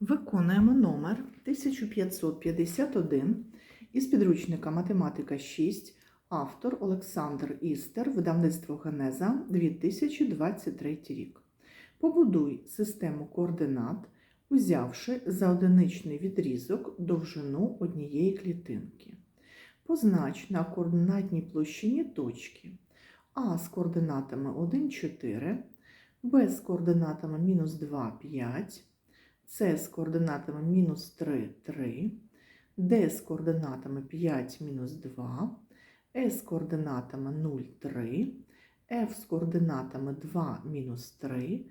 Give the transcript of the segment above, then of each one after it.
Виконуємо номер 1551 із підручника Математика 6, автор Олександр Істер, видавництво Генеза 2023 рік. Побудуй систему координат, узявши за одиничний відрізок довжину однієї клітинки. Познач на координатній площині точки А з координатами 1, 4, Б з координатами мінус 2, 5, С з координатами мінус 3, 3, Д з координатами 5, мінус 2, Е з координатами 0, 3, Ф з координатами 2, мінус 3,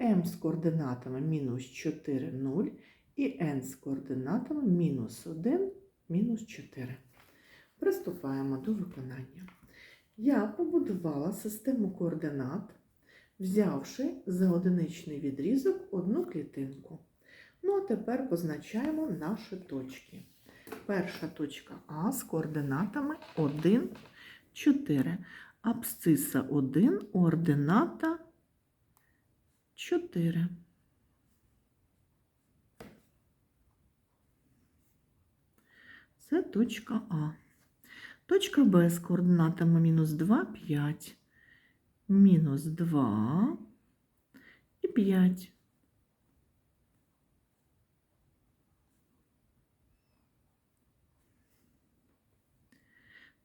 М з координатами мінус 4, 0 і Н з координатами мінус 1, мінус 4. Приступаємо до виконання. Я побудувала систему координат, взявши за одиничний відрізок одну клітинку. Ну, а тепер позначаємо наші точки. Перша точка А з координатами 1, 4. Абсциса 1, ордината 4. Це точка А. Точка Б з координатами мінус 2, 5, мінус 2 і 5.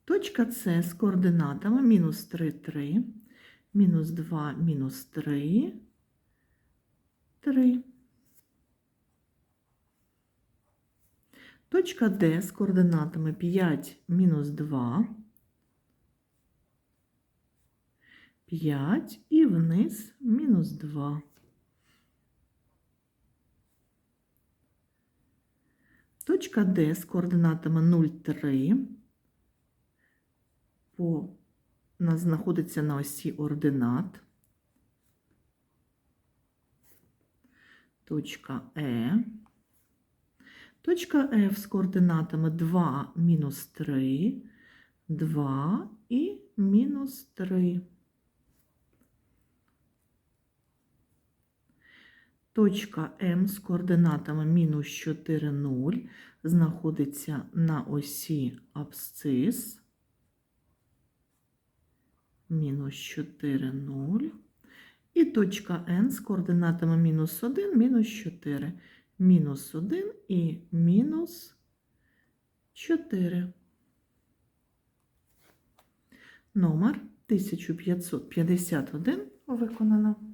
Точка С з координатами мінус 3, 3, мінус 2, мінус 3, 3. Точка Д з координатами 5, мінус 2, 5 і вниз мінус 2. Точка Д з координатами 0, 3, по, нас знаходиться на осі ординат. Точка Е. Точка F з координатами 2, мінус 3, 2 і мінус 3. Точка М з координатами мінус 4, 0 знаходиться на осі абсцис. Мінус 4, 0. І точка N з координатами мінус 1, мінус 4 мінус 1 і мінус 4. Номер 1551 виконано.